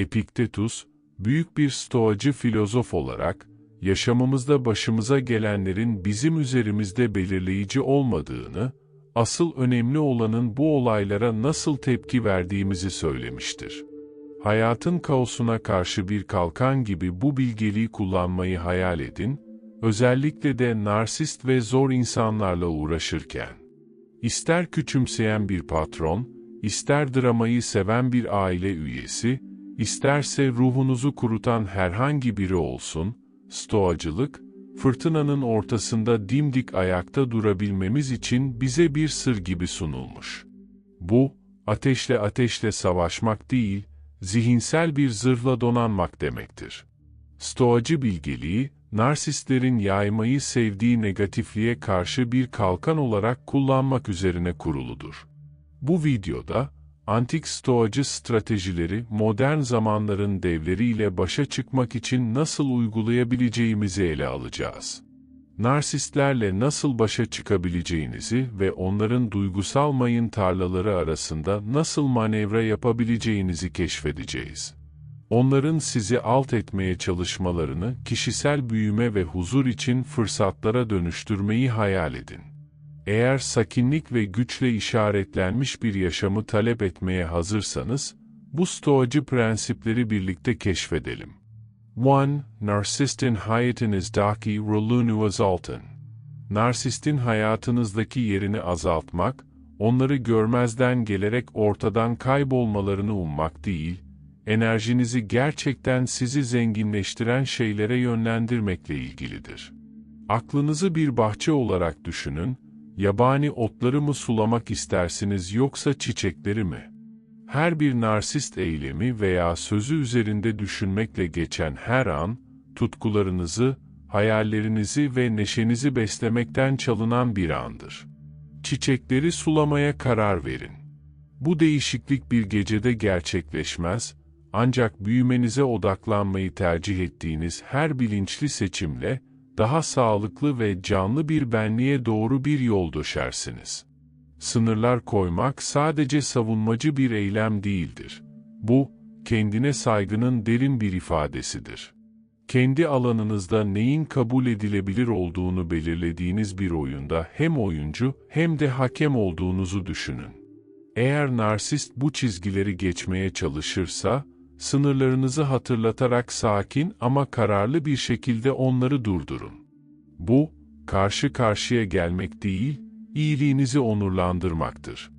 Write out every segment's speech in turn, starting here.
Epiktetus, büyük bir stoacı filozof olarak, yaşamımızda başımıza gelenlerin bizim üzerimizde belirleyici olmadığını, asıl önemli olanın bu olaylara nasıl tepki verdiğimizi söylemiştir. Hayatın kaosuna karşı bir kalkan gibi bu bilgeliği kullanmayı hayal edin, özellikle de narsist ve zor insanlarla uğraşırken. İster küçümseyen bir patron, ister dramayı seven bir aile üyesi, isterse ruhunuzu kurutan herhangi biri olsun, stoacılık, fırtınanın ortasında dimdik ayakta durabilmemiz için bize bir sır gibi sunulmuş. Bu, ateşle ateşle savaşmak değil, zihinsel bir zırhla donanmak demektir. Stoacı bilgeliği, narsistlerin yaymayı sevdiği negatifliğe karşı bir kalkan olarak kullanmak üzerine kuruludur. Bu videoda, antik stoacı stratejileri modern zamanların devleriyle başa çıkmak için nasıl uygulayabileceğimizi ele alacağız. Narsistlerle nasıl başa çıkabileceğinizi ve onların duygusal mayın tarlaları arasında nasıl manevra yapabileceğinizi keşfedeceğiz. Onların sizi alt etmeye çalışmalarını kişisel büyüme ve huzur için fırsatlara dönüştürmeyi hayal edin. Eğer sakinlik ve güçle işaretlenmiş bir yaşamı talep etmeye hazırsanız, bu stoacı prensipleri birlikte keşfedelim. 1. Narsistin hayatınızdaki rolünü azaltın. Narsistin hayatınızdaki yerini azaltmak, onları görmezden gelerek ortadan kaybolmalarını ummak değil, enerjinizi gerçekten sizi zenginleştiren şeylere yönlendirmekle ilgilidir. Aklınızı bir bahçe olarak düşünün, yabani otları mı sulamak istersiniz yoksa çiçekleri mi? Her bir narsist eylemi veya sözü üzerinde düşünmekle geçen her an, tutkularınızı, hayallerinizi ve neşenizi beslemekten çalınan bir andır. Çiçekleri sulamaya karar verin. Bu değişiklik bir gecede gerçekleşmez, ancak büyümenize odaklanmayı tercih ettiğiniz her bilinçli seçimle, daha sağlıklı ve canlı bir benliğe doğru bir yol döşersiniz. Sınırlar koymak sadece savunmacı bir eylem değildir. Bu, kendine saygının derin bir ifadesidir. Kendi alanınızda neyin kabul edilebilir olduğunu belirlediğiniz bir oyunda hem oyuncu hem de hakem olduğunuzu düşünün. Eğer narsist bu çizgileri geçmeye çalışırsa, sınırlarınızı hatırlatarak sakin ama kararlı bir şekilde onları durdurun. Bu, karşı karşıya gelmek değil, iyiliğinizi onurlandırmaktır.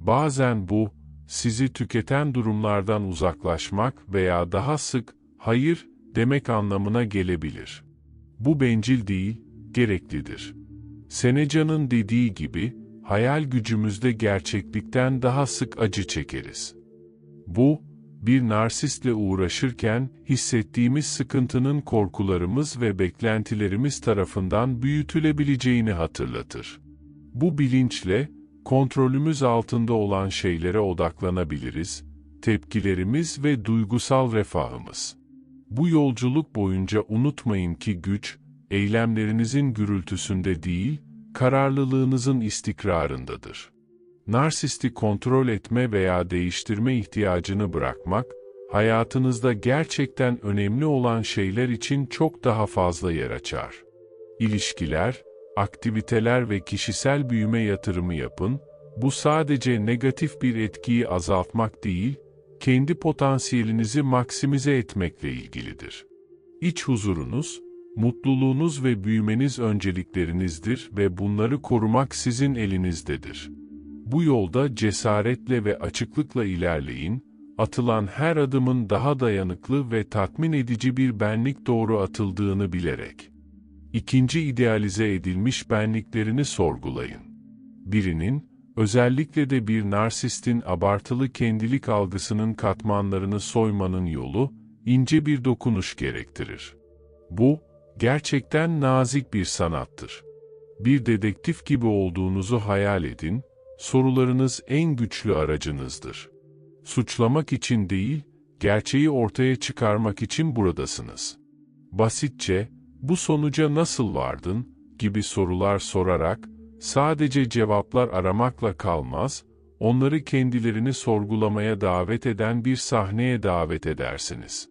Bazen bu, sizi tüketen durumlardan uzaklaşmak veya daha sık, hayır, demek anlamına gelebilir. Bu bencil değil, gereklidir. Seneca'nın dediği gibi, hayal gücümüzde gerçeklikten daha sık acı çekeriz. Bu, bir narsistle uğraşırken hissettiğimiz sıkıntının korkularımız ve beklentilerimiz tarafından büyütülebileceğini hatırlatır. Bu bilinçle, kontrolümüz altında olan şeylere odaklanabiliriz, tepkilerimiz ve duygusal refahımız. Bu yolculuk boyunca unutmayın ki güç, eylemlerinizin gürültüsünde değil, kararlılığınızın istikrarındadır. Narsisti kontrol etme veya değiştirme ihtiyacını bırakmak, hayatınızda gerçekten önemli olan şeyler için çok daha fazla yer açar. İlişkiler, aktiviteler ve kişisel büyüme yatırımı yapın, bu sadece negatif bir etkiyi azaltmak değil, kendi potansiyelinizi maksimize etmekle ilgilidir. İç huzurunuz, mutluluğunuz ve büyümeniz önceliklerinizdir ve bunları korumak sizin elinizdedir. Bu yolda cesaretle ve açıklıkla ilerleyin, atılan her adımın daha dayanıklı ve tatmin edici bir benlik doğru atıldığını bilerek. İkinci idealize edilmiş benliklerini sorgulayın. Birinin, özellikle de bir narsistin abartılı kendilik algısının katmanlarını soymanın yolu, ince bir dokunuş gerektirir. Bu, gerçekten nazik bir sanattır. Bir dedektif gibi olduğunuzu hayal edin, sorularınız en güçlü aracınızdır. Suçlamak için değil, gerçeği ortaya çıkarmak için buradasınız. Basitçe, bu sonuca nasıl vardın gibi sorular sorarak, sadece cevaplar aramakla kalmaz, onları kendilerini sorgulamaya davet eden bir sahneye davet edersiniz.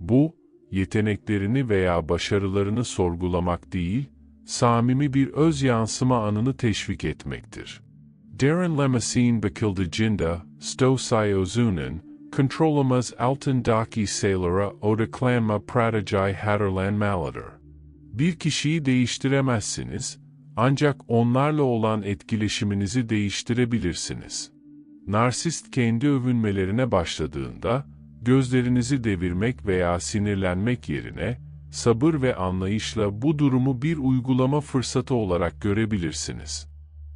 Bu, yeteneklerini veya başarılarını sorgulamak değil, samimi bir öz yansıma anını teşvik etmektir. Darren Lemesine bakıldığında, sto sayozunun, kontrolamaz altındaki sayılara odaklanma praticai hatırlanmalıdır. Bir kişiyi değiştiremezsiniz, ancak onlarla olan etkileşiminizi değiştirebilirsiniz. Narsist kendi övünmelerine başladığında, gözlerinizi devirmek veya sinirlenmek yerine, sabır ve anlayışla bu durumu bir uygulama fırsatı olarak görebilirsiniz.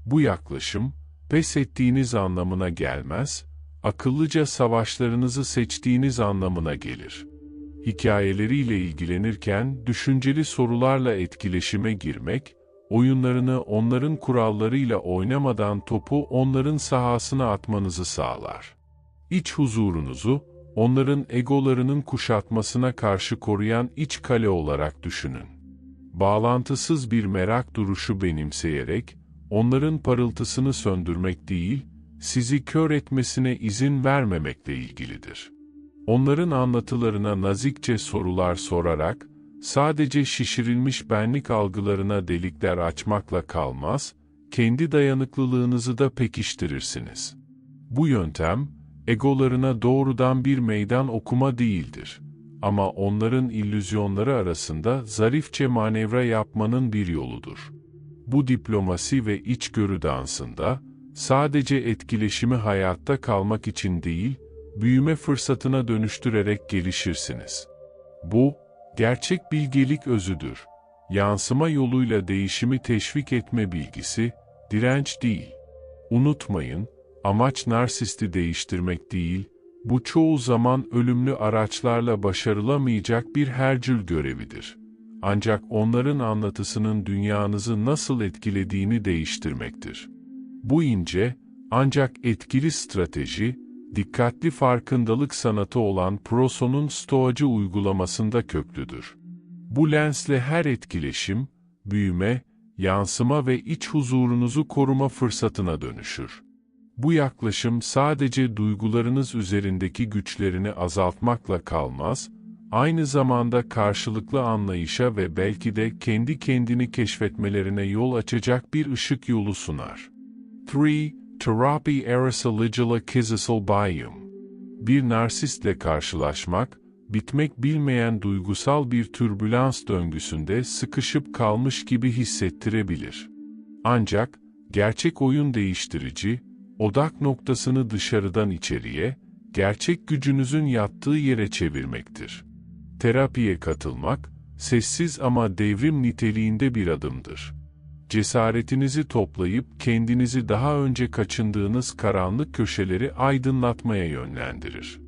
Bu yaklaşım, pes ettiğiniz anlamına gelmez, akıllıca savaşlarınızı seçtiğiniz anlamına gelir. Hikayeleriyle ilgilenirken düşünceli sorularla etkileşime girmek, oyunlarını onların kurallarıyla oynamadan topu onların sahasına atmanızı sağlar. İç huzurunuzu, onların egolarının kuşatmasına karşı koruyan iç kale olarak düşünün. Bağlantısız bir merak duruşu benimseyerek, onların parıltısını söndürmek değil, sizi kör etmesine izin vermemekle ilgilidir. Onların anlatılarına nazikçe sorular sorarak, sadece şişirilmiş benlik algılarına delikler açmakla kalmaz, kendi dayanıklılığınızı da pekiştirirsiniz. Bu yöntem, egolarına doğrudan bir meydan okuma değildir. Ama onların illüzyonları arasında zarifçe manevra yapmanın bir yoludur. Bu diplomasi ve içgörü dansında, sadece etkileşimi hayatta kalmak için değil, büyüme fırsatına dönüştürerek gelişirsiniz. Bu, gerçek bilgelik özüdür. Yansıma yoluyla değişimi teşvik etme bilgisi, direnç değil. Unutmayın, amaç narsisti değiştirmek değil, bu çoğu zaman ölümlü araçlarla başarılamayacak bir hercül görevidir. Ancak onların anlatısının dünyanızı nasıl etkilediğini değiştirmektir. Bu ince, ancak etkili strateji, dikkatli farkındalık sanatı olan Proson'un stoacı uygulamasında köklüdür. Bu lensle her etkileşim, büyüme, yansıma ve iç huzurunuzu koruma fırsatına dönüşür. Bu yaklaşım sadece duygularınız üzerindeki güçlerini azaltmakla kalmaz, aynı zamanda karşılıklı anlayışa ve belki de kendi kendini keşfetmelerine yol açacak bir ışık yolu sunar. 3. Terapi Arasalicula Kizisal Bayum Bir narsistle karşılaşmak, bitmek bilmeyen duygusal bir türbülans döngüsünde sıkışıp kalmış gibi hissettirebilir. Ancak, gerçek oyun değiştirici, odak noktasını dışarıdan içeriye, gerçek gücünüzün yattığı yere çevirmektir. Terapiye katılmak, sessiz ama devrim niteliğinde bir adımdır. Cesaretinizi toplayıp kendinizi daha önce kaçındığınız karanlık köşeleri aydınlatmaya yönlendirir.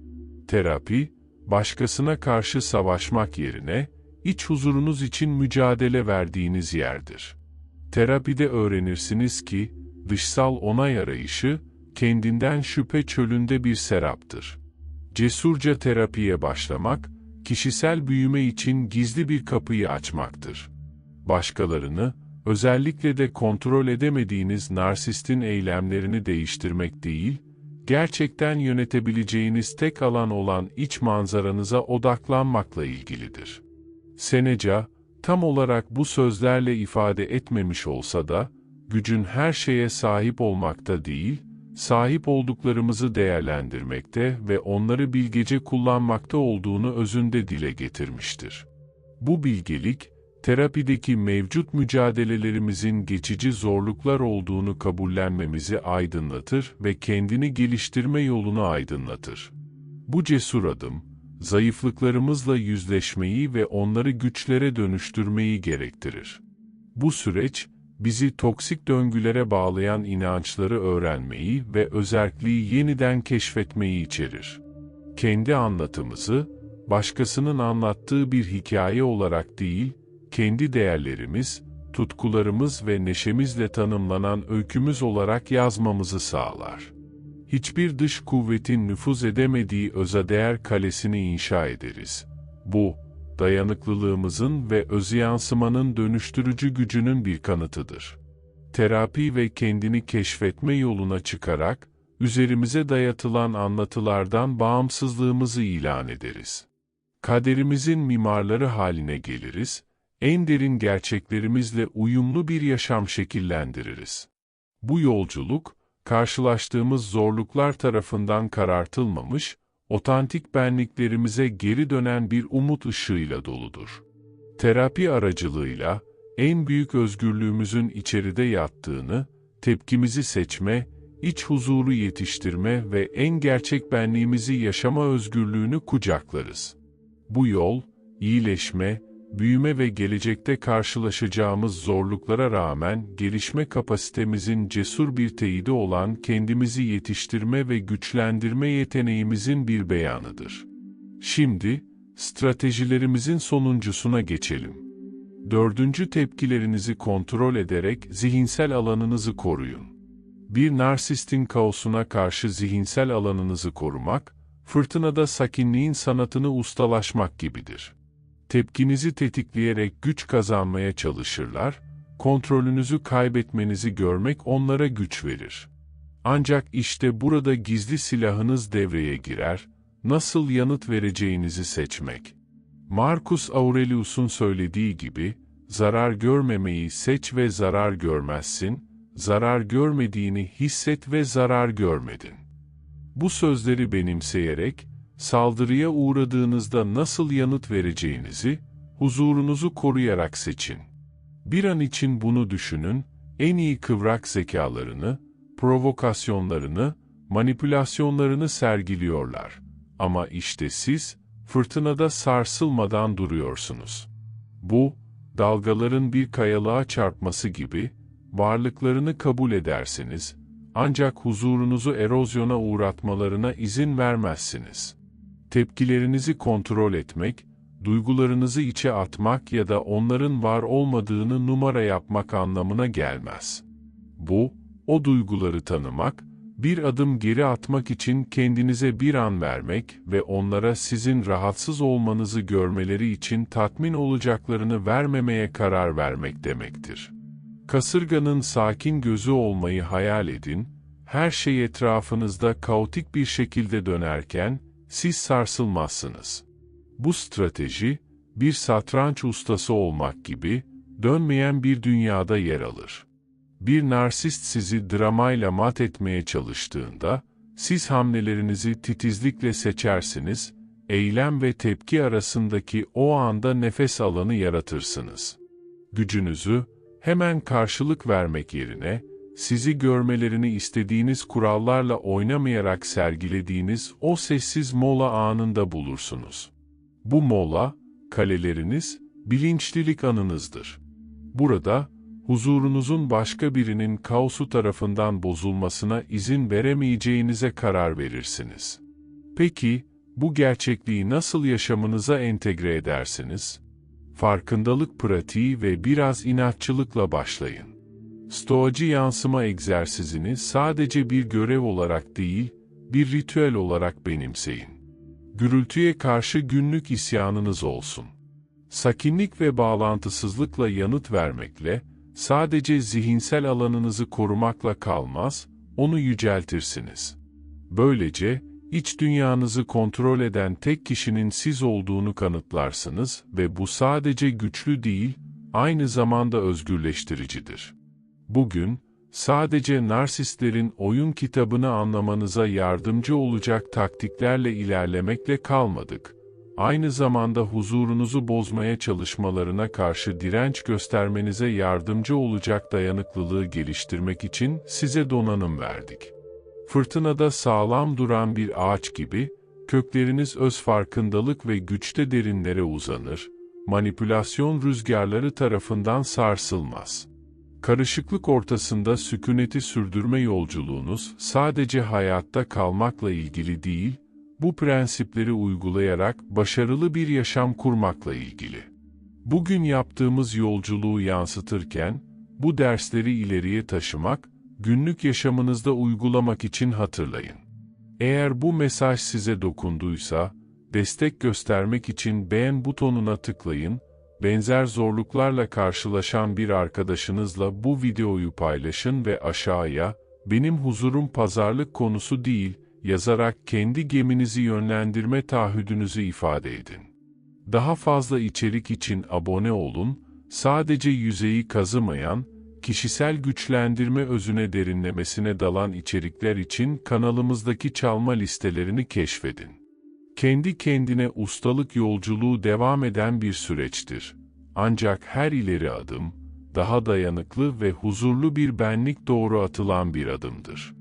Terapi, başkasına karşı savaşmak yerine, iç huzurunuz için mücadele verdiğiniz yerdir. Terapide öğrenirsiniz ki, dışsal onay arayışı, kendinden şüphe çölünde bir seraptır. Cesurca terapiye başlamak, kişisel büyüme için gizli bir kapıyı açmaktır. Başkalarını, özellikle de kontrol edemediğiniz narsistin eylemlerini değiştirmek değil, gerçekten yönetebileceğiniz tek alan olan iç manzaranıza odaklanmakla ilgilidir. Seneca, tam olarak bu sözlerle ifade etmemiş olsa da, gücün her şeye sahip olmakta değil, sahip olduklarımızı değerlendirmekte ve onları bilgece kullanmakta olduğunu özünde dile getirmiştir. Bu bilgelik, terapideki mevcut mücadelelerimizin geçici zorluklar olduğunu kabullenmemizi aydınlatır ve kendini geliştirme yolunu aydınlatır. Bu cesur adım, zayıflıklarımızla yüzleşmeyi ve onları güçlere dönüştürmeyi gerektirir. Bu süreç, bizi toksik döngülere bağlayan inançları öğrenmeyi ve özerkliği yeniden keşfetmeyi içerir. Kendi anlatımızı, başkasının anlattığı bir hikaye olarak değil, kendi değerlerimiz, tutkularımız ve neşemizle tanımlanan öykümüz olarak yazmamızı sağlar. Hiçbir dış kuvvetin nüfuz edemediği öza değer kalesini inşa ederiz. Bu, dayanıklılığımızın ve özü yansımanın dönüştürücü gücünün bir kanıtıdır. Terapi ve kendini keşfetme yoluna çıkarak, üzerimize dayatılan anlatılardan bağımsızlığımızı ilan ederiz. Kaderimizin mimarları haline geliriz, en derin gerçeklerimizle uyumlu bir yaşam şekillendiririz. Bu yolculuk, karşılaştığımız zorluklar tarafından karartılmamış, otantik benliklerimize geri dönen bir umut ışığıyla doludur. Terapi aracılığıyla, en büyük özgürlüğümüzün içeride yattığını, tepkimizi seçme, iç huzuru yetiştirme ve en gerçek benliğimizi yaşama özgürlüğünü kucaklarız. Bu yol, iyileşme, büyüme ve gelecekte karşılaşacağımız zorluklara rağmen gelişme kapasitemizin cesur bir teyidi olan kendimizi yetiştirme ve güçlendirme yeteneğimizin bir beyanıdır. Şimdi, stratejilerimizin sonuncusuna geçelim. Dördüncü tepkilerinizi kontrol ederek zihinsel alanınızı koruyun. Bir narsistin kaosuna karşı zihinsel alanınızı korumak, fırtınada sakinliğin sanatını ustalaşmak gibidir. Tepkinizi tetikleyerek güç kazanmaya çalışırlar, kontrolünüzü kaybetmenizi görmek onlara güç verir. Ancak işte burada gizli silahınız devreye girer, nasıl yanıt vereceğinizi seçmek. Marcus Aurelius'un söylediği gibi, zarar görmemeyi seç ve zarar görmezsin, zarar görmediğini hisset ve zarar görmedin. Bu sözleri benimseyerek, saldırıya uğradığınızda nasıl yanıt vereceğinizi, huzurunuzu koruyarak seçin. Bir an için bunu düşünün, en iyi kıvrak zekalarını, provokasyonlarını, manipülasyonlarını sergiliyorlar. Ama işte siz, fırtınada sarsılmadan duruyorsunuz. Bu, dalgaların bir kayalığa çarpması gibi, varlıklarını kabul edersiniz, ancak huzurunuzu erozyona uğratmalarına izin vermezsiniz. Tepkilerinizi kontrol etmek, duygularınızı içe atmak ya da onların var olmadığını numara yapmak anlamına gelmez. Bu, o duyguları tanımak, bir adım geri atmak için kendinize bir an vermek ve onlara sizin rahatsız olmanızı görmeleri için tatmin olacaklarını vermemeye karar vermek demektir. Kasırganın sakin gözü olmayı hayal edin, her şey etrafınızda kaotik bir şekilde dönerken, siz sarsılmazsınız. Bu strateji, bir satranç ustası olmak gibi, dönmeyen bir dünyada yer alır. Bir narsist sizi dramayla mat etmeye çalıştığında, siz hamlelerinizi titizlikle seçersiniz, eylem ve tepki arasındaki o anda nefes alanı yaratırsınız. Gücünüzü, hemen karşılık vermek yerine, sizi görmelerini istediğiniz kurallarla oynamayarak sergilediğiniz o sessiz mola anında bulursunuz. Bu mola, kaleleriniz, bilinçlilik anınızdır. Burada, huzurunuzun başka birinin kaosu tarafından bozulmasına izin veremeyeceğinize karar verirsiniz. Peki, bu gerçekliği nasıl yaşamınıza entegre edersiniz? Farkındalık pratiği ve biraz inatçılıkla başlayın. Stoacı yansıma egzersizini sadece bir görev olarak değil, bir ritüel olarak benimseyin. Gürültüye karşı günlük isyanınız olsun. Sakinlik ve bağlantısızlıkla yanıt vermekle, sadece zihinsel alanınızı korumakla kalmaz, onu yüceltirsiniz. Böylece, iç dünyanızı kontrol eden tek kişinin siz olduğunu kanıtlarsınız ve bu sadece güçlü değil, aynı zamanda özgürleştiricidir. Bugün, sadece narsistlerin oyun kitabını anlamanıza yardımcı olacak taktiklerle ilerlemekle kalmadık. Aynı zamanda huzurunuzu bozmaya çalışmalarına karşı direnç göstermenize yardımcı olacak dayanıklılığı geliştirmek için size donanım verdik. Fırtınada sağlam duran bir ağaç gibi, kökleriniz öz farkındalık ve güçte derinlere uzanır, manipülasyon rüzgarları tarafından sarsılmaz. Karışıklık ortasında sükuneti sürdürme yolculuğunuz sadece hayatta kalmakla ilgili değil, bu prensipleri uygulayarak başarılı bir yaşam kurmakla ilgili. Bugün yaptığımız yolculuğu yansıtırken, bu dersleri ileriye taşımak, günlük yaşamınızda uygulamak için hatırlayın. Eğer bu mesaj size dokunduysa, destek göstermek için beğen butonuna tıklayın Benzer zorluklarla karşılaşan bir arkadaşınızla bu videoyu paylaşın ve aşağıya benim huzurum pazarlık konusu değil, yazarak kendi geminizi yönlendirme taahhüdünüzü ifade edin. Daha fazla içerik için abone olun, sadece yüzeyi kazımayan, kişisel güçlendirme özüne derinlemesine dalan içerikler için kanalımızdaki çalma listelerini keşfedin. Kendi kendine ustalık yolculuğu devam eden bir süreçtir. Ancak her ileri adım, daha dayanıklı ve huzurlu bir benlik doğru atılan bir adımdır.